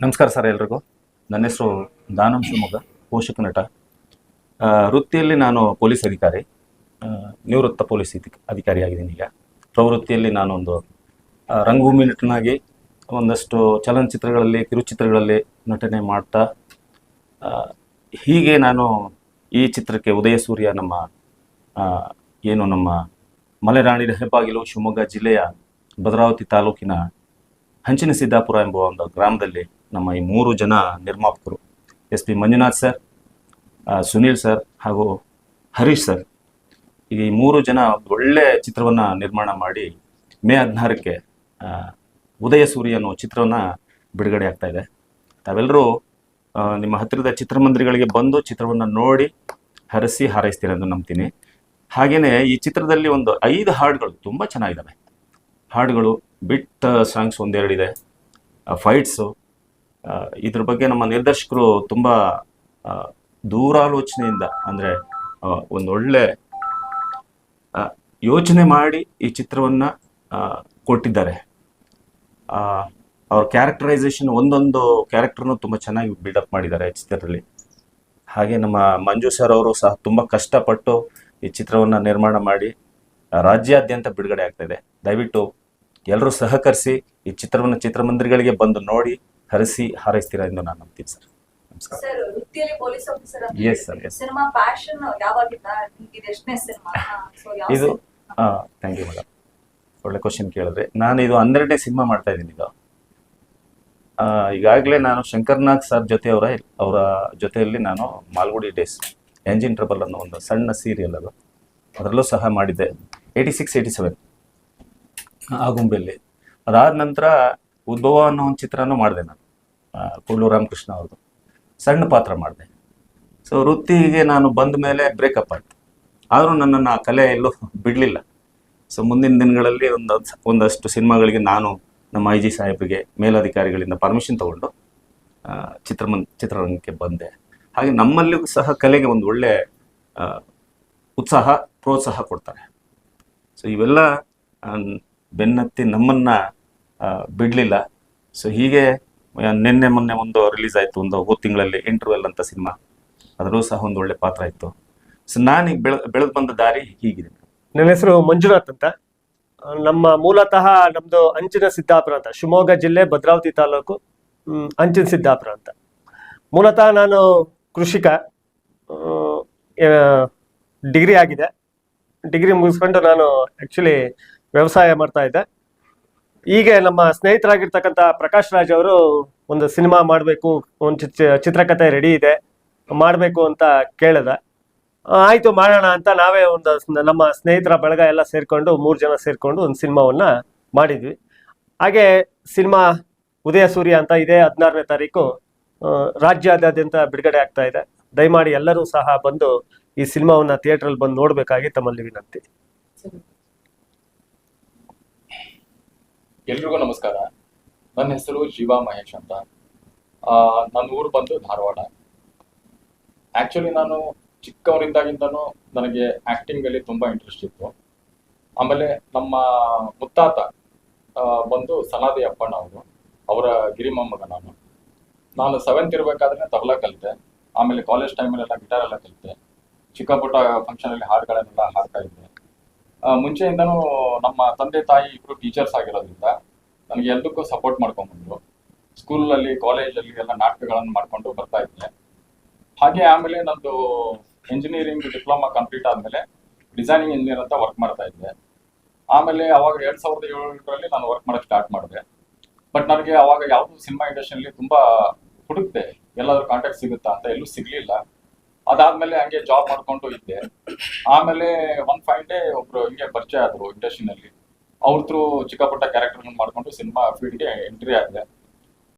ನಮಸ್ಕಾರ ಸರ್ ಎಲ್ರಿಗೂ. ನನ್ನ ಹೆಸರು ದಾನಂ ಶಿವಮೊಗ್ಗ, ಪೋಷಕ ನಟ. ವೃತ್ತಿಯಲ್ಲಿ ನಾನು ಪೊಲೀಸ್ ಅಧಿಕಾರಿ ನಿವೃತ್ತ ಪೊಲೀಸ್ ಅಧಿ- ಅಧಿಕಾರಿಯಾಗಿದ್ದೀನಿ ಈಗ. ಪ್ರವೃತ್ತಿಯಲ್ಲಿ ನಾನೊಂದು ರಂಗಭೂಮಿ ನಟನಾಗಿ ಒಂದಷ್ಟು ಚಲನಚಿತ್ರಗಳಲ್ಲಿ, ಕಿರುಚಿತ್ರಗಳಲ್ಲಿ ನಟನೆ ಮಾಡ್ತಾ ಹೀಗೆ ನಾನು ಈ ಚಿತ್ರಕ್ಕೆ ಉದಯ ಸೂರ್ಯ ನಮ್ಮ ಏನು ನಮ್ಮ ಮಲೆರಾಣಿ ಹೆಬ್ಬಾಗಿಲು ಶಿವಮೊಗ್ಗ ಜಿಲ್ಲೆಯ ಭದ್ರಾವತಿ ತಾಲೂಕಿನ ಹಂಚಿನ ಸಿದ್ದಾಪುರ ಎಂಬ ಒಂದು ಗ್ರಾಮದಲ್ಲಿ ನಮ್ಮ ಈ ಮೂರು ಜನ ನಿರ್ಮಾಪಕರು. S P Manjunath sir Sunil sir ಹಾಗೂ ಹರೀಶ್ ಸರ್. ಈ ಮೂರು ಜನ ಒಳ್ಳೆ ಚಿತ್ರವನ್ನು ನಿರ್ಮಾಣ ಮಾಡಿ ಮೇ ಹದಿನಾರಕ್ಕೆ ಉದಯ ಸೂರ್ಯ ಅನ್ನೋ ಚಿತ್ರವನ್ನು ಬಿಡುಗಡೆ ಆಗ್ತಾ ಇದೆ. ತಾವೆಲ್ಲರೂ ನಿಮ್ಮ ಹತ್ತಿರದ ಚಿತ್ರಮಂದಿರಗಳಿಗೆ ಬಂದು ಚಿತ್ರವನ್ನು ನೋಡಿ ಹರಸಿ ಹಾರೈಸ್ತೀರ ಅಂತ ನಂಬ್ತೀನಿ. ಹಾಗೆಯೇ ಈ ಚಿತ್ರದಲ್ಲಿ ಒಂದು ಐದು ಹಾಡುಗಳು ತುಂಬ ಚೆನ್ನಾಗಿದ್ದಾವೆ ಹಾಡುಗಳು ಬಿಟ್ ಸಾಂಗ್ಸ್ ಒಂದೆರಡಿದೆ. ಫೈಟ್ಸು ಇದ್ರ ಬಗ್ಗೆ ನಮ್ಮ ನಿರ್ದೇಶಕರು ತುಂಬ ದೂರಾಲೋಚನೆಯಿಂದ ಅಂದರೆ ಒಂದೊಳ್ಳೆ ಯೋಚನೆ ಮಾಡಿ ಈ ಚಿತ್ರವನ್ನು ಕೊಟ್ಟಿದ್ದಾರೆ. ಅವ್ರ ಕ್ಯಾರೆಕ್ಟರೈಸೇಷನ್ ಒಂದೊಂದು ಕ್ಯಾರೆಕ್ಟರ್ನು ತುಂಬ ಚೆನ್ನಾಗಿ ಬಿಲ್ಡಪ್ ಮಾಡಿದ್ದಾರೆ ಚಿತ್ರದಲ್ಲಿ. ಹಾಗೆ ನಮ್ಮ ಮಂಜು ಸರ್ ಅವರು ಸಹ ತುಂಬ ಕಷ್ಟಪಟ್ಟು ಈ ಚಿತ್ರವನ್ನು ನಿರ್ಮಾಣ ಮಾಡಿ ರಾಜ್ಯಾದ್ಯಂತ ಬಿಡುಗಡೆ ಆಗ್ತಾ ಇದೆ. ದಯವಿಟ್ಟು ಎಲ್ಲರೂ ಸಹಕರಿಸಿ ಈ ಚಿತ್ರವನ್ನು ಚಿತ್ರಮಂದಿರಗಳಿಗೆ ಬಂದು ನೋಡಿ ಹರಿಸಿ ಹಾರೈಸ್ತೀರಾ ಎಂದು ನಾನು ನಂಬ್ತೀನಿ ಸರ್. ನಮಸ್ಕಾರ. ಸರ್ ವೃತ್ತಿಯಲ್ಲಿ police officer Yes, sir, yes. Cinema passion ಯಾವಾಗಿಂದ? ನಿಮ್ಗೆ ಇದು ಎಷ್ಟನೇ ಸಿನಿಮಾ? ಸೊ ಯಾವ ಇದು ಥ್ಯಾಂಕ್ ಯು ಮೇಡಮ್ ಒಳ್ಳೆ ಕ್ವಶನ್ ಕೇಳಿದ್ರೆ. ನಾನು ಇದು ಹನ್ನೆರಡನೇ ಸಿನಿಮಾ ಮಾಡ್ತಾ ಇದ್ದೀನಿ ಇದು ಆ, ಈಗಾಗಲೇ ನಾನು ಶಂಕರ್ನಾಗ್ ಸರ್ ಜೊತೆ ಅವರ ಅವರ ಜೊತೆಯಲ್ಲಿ ನಾನು ಮಾಲ್ಗುಡಿ ಡೇಸ್ ಎಂಜಿನ್ ಟ್ರಬಲ್ ಅನ್ನೋ ಒಂದು ಸಣ್ಣ ಸೀರಿಯಲ್ ಅದು. ಅದರಲ್ಲೂ ಸಹ ಮಾಡಿದ್ದೆ. ಏಯ್ಟಿ ಸಿಕ್ಸ್ ಏಯ್ಟಿ ಸೆವೆನ್ ಆಗುಂಬೆಯಲ್ಲಿ ಅದಾದ ನಂತರ ಉದ್ಭವ ಅನ್ನೋ ಒಂದು ಚಿತ್ರನೂ ಮಾಡಿದೆ ನಾನು. ಕುಳ್ಳು ರಾಮಕೃಷ್ಣ ಅವ್ರದ್ದು ಸಣ್ಣ ಪಾತ್ರ ಮಾಡಿದೆ. ಸೊ ವೃತ್ತಿಗೆ ನಾನು ಬಂದ ಮೇಲೆ ಬ್ರೇಕಪ್ ಆಯಿತು. ಆದರೂ ನನ್ನನ್ನು ಆ ಕಲೆ ಎಲ್ಲೂ ಬಿಡಲಿಲ್ಲ. ಸೊ ಮುಂದಿನ ದಿನಗಳಲ್ಲಿ ಒಂದು ಒಂದಷ್ಟು ಸಿನಿಮಾಗಳಿಗೆ ನಾನು ನಮ್ಮ ಐ ಜಿ ಸಾಹೇಬರಿಗೆ, ಮೇಲಧಿಕಾರಿಗಳಿಂದ ಪರ್ಮಿಷನ್ ತಗೊಂಡು ಚಿತ್ರಮನ್, ಚಿತ್ರರಂಗಕ್ಕೆ ಬಂದೆ. ಹಾಗೆ ನಮ್ಮಲ್ಲಿಯೂ ಸಹ ಕಲೆಗೆ ಒಂದು ಒಳ್ಳೆ ಉತ್ಸಾಹ, ಪ್ರೋತ್ಸಾಹ ಕೊಡ್ತಾರೆ. ಸೊ ಇವೆಲ್ಲ ಬೆನ್ನತ್ತಿ ನಮ್ಮನ್ನು ಬಿಡಲಿಲ್ಲ. ಸೊ ಹೀಗೆ ನಿನ್ನೆ ಮೊನ್ನೆ ಒಂದು ರಿಲೀಸ್ ಆಯಿತು, ಒಂದು ಹೋದ ತಿಂಗಳಲ್ಲಿ ಇಂಟರ್ವೆಲ್ ಅಂತ ಸಿನಿಮಾ. ಅದರಲ್ಲೂ ಸಹ ಒಂದು ಒಳ್ಳೆ ಪಾತ್ರ ಇತ್ತು ಸೊ ನಾನೀಗ ಬೆಳೆ, ಬೆಳೆದು ಬಂದ ದಾರಿ ಹೀಗಿದೆ. ನನ್ನ ಹೆಸರು ಮಂಜುನಾಥ್ ಅಂತ. ನಮ್ಮ ಮೂಲತಃ ನಮ್ಮದು ಅಂಚಿನ ಸಿದ್ದಾಪುರ ಅಂತ, ಶಿವಮೊಗ್ಗ ಜಿಲ್ಲೆ ಭದ್ರಾವತಿ ತಾಲೂಕು ಅಂಚಿನ ಸಿದ್ದಾಪುರ ಅಂತ. ಮೂಲತಃ ನಾನು ಕೃಷಿಕ ಡಿಗ್ರಿ ಆಗಿದೆ. ಡಿಗ್ರಿ ಮುಗಿಸ್ಕೊಂಡು ನಾನು ಆ್ಯಕ್ಚುಲಿ ವ್ಯವಸಾಯ ಮಾಡ್ತಾ ಇದ್ದೆ. ಹೀಗೆ ನಮ್ಮ ಸ್ನೇಹಿತರಾಗಿರ್ತಕ್ಕಂಥ ಪ್ರಕಾಶ್ ರಾಜ್ ಅವರು ಒಂದು ಸಿನಿಮಾ ಮಾಡಬೇಕು, ಒಂದು ಚಿತ್ರ, ಚಿತ್ರಕಥೆ ರೆಡಿ ಇದೆ, ಮಾಡಬೇಕು ಅಂತ ಕೇಳಿದೆ. ಆಯಿತು ಮಾಡೋಣ ಅಂತ ನಾವೇ ಒಂದು ನಮ್ಮ ಸ್ನೇಹಿತರ ಬಳಗ ಎಲ್ಲ ಸೇರಿಕೊಂಡು, ಮೂರು ಜನ ಸೇರ್ಕೊಂಡು ಒಂದು ಸಿನಿಮಾವನ್ನು ಮಾಡಿದ್ವಿ. ಹಾಗೆ ಸಿನಿಮಾ ಉದಯ ಸೂರ್ಯ ಅಂತ ಇದೇ ಹದಿನಾರನೇ ತಾರೀಕು ರಾಜ್ಯಾದ್ಯಂತ ಬಿಡುಗಡೆ ಆಗ್ತಾ ಇದೆ. ದಯಮಾಡಿ ಎಲ್ಲರೂ ಸಹ ಬಂದು ಈ ಸಿನಿಮಾವನ್ನು ಥಿಯೇಟ್ರಲ್ಲಿ ಬಂದು ನೋಡಬೇಕಾಗಿ ತಮ್ಮಲ್ಲಿ ವಿನಂತಿ. ಎಲ್ರಿಗೂ ನಮಸ್ಕಾರ. ನನ್ನ ಹೆಸರು ಜೀವಾ ಮಹೇಶ್ ಅಂತ. ನನ್ನ ಊರು ಬಂದು ಧಾರವಾಡ. ಆ್ಯಕ್ಚುಲಿ ನಾನು ಚಿಕ್ಕವರಿಂದಾಗಿಂದನೂ ನನಗೆ ಆಕ್ಟಿಂಗ್ ಅಲ್ಲಿ ತುಂಬಾ ಇಂಟ್ರೆಸ್ಟ್ ಇತ್ತು. ಆಮೇಲೆ ನಮ್ಮ ಮುತ್ತಾತ ಬಂದು ಸನಾದಿ ಅಪ್ಪಣ್ಣ ಅವರು, ಅವರ ಗಿರಿಮೊಮ್ಮಗ ನಾನು. ನಾನು ಸೆವೆಂತ್ ಇರಬೇಕಾದ್ರೆ ತಬಲ ಕಲಿತೆ. ಆಮೇಲೆ ಕಾಲೇಜ್ ಟೈಮಲ್ಲೆಲ್ಲ ಗಿಟಾರ್ ಎಲ್ಲ ಕಲಿತೆ. ಚಿಕ್ಕ ಪುಟ್ಟ ಫಂಕ್ಷನ್ ಅಲ್ಲಿ ಹಾಡುಗಳನ್ನೆಲ್ಲ ಹಾಡ್ತಾ ಇದ್ದೆ. ಮುಂಚೆಯಿಂದನೂ ನಮ್ಮ ತಂದೆ ತಾಯಿ ಇಬ್ರು ಟೀಚರ್ಸ್ ಆಗಿರೋದ್ರಿಂದ ನನಗೆ ಎಲ್ಲದಕ್ಕೂ ಸಪೋರ್ಟ್ ಮಾಡ್ಕೊಂಡ್ಬಂದ್ರು. ಸ್ಕೂಲಲ್ಲಿ ಕಾಲೇಜಲ್ಲಿ ಎಲ್ಲ ನಾಟಕಗಳನ್ನು ಮಾಡ್ಕೊಂಡು ಬರ್ತಾ ಇದ್ದೆ. ಹಾಗೆ ಆಮೇಲೆ ನಂದು ಇಂಜಿನಿಯರಿಂಗ್ ಡಿಪ್ಲೊಮಾ ಕಂಪ್ಲೀಟ್ ಆದಮೇಲೆ ಡಿಸೈನಿಂಗ್ ಇಂಜಿನಿಯರ್ ಅಂತ ವರ್ಕ್ ಮಾಡ್ತಾ ಇದ್ದೆ. ಆಮೇಲೆ ಅವಾಗ ಎರಡ್ ಸಾವಿರದ ಏಳರಲ್ಲಿ ನಾನು ವರ್ಕ್ ಮಾಡಕ್ ಸ್ಟಾರ್ಟ್ ಮಾಡಿದೆ. ಬಟ್ ನನಗೆ ಅವಾಗ ಯಾವುದು ಸಿನಿಮಾ ಇಂಡಸ್ಟ್ರಿಯಲ್ಲಿ ತುಂಬಾ ಹುಡುಕ್ತೆ ಎಲ್ಲಾದ್ರೂ ಕಾಂಟ್ಯಾಕ್ಟ್ ಸಿಗುತ್ತಾ ಅಂತ ಎಲ್ಲೂ ಸಿಗ್ಲಿಲ್ಲ. ಅದಾದ್ಮೇಲೆ ಹಂಗೆ ಜಾಬ್ ಮಾಡ್ಕೊಂಡು ಇದ್ದೆ. ಆಮೇಲೆ ಒನ್ ಫೈವ್ ಡೇ ಒಬ್ರು ಹಿಂಗೆ ಪರಿಚಯ ಆದ್ರು ಇಂಡಸ್ಟ್ರಿನಲ್ಲಿ ಅವ್ರ ಥ್ರೂ ಚಿಕ್ಕ ಪುಟ್ಟ ಕ್ಯಾರೆಕ್ಟರ್ ಮಾಡ್ಕೊಂಡು ಸಿನಿಮಾ ಫೀಲ್ಡ್ಗೆ ಎಂಟ್ರಿ ಆಗಿದೆ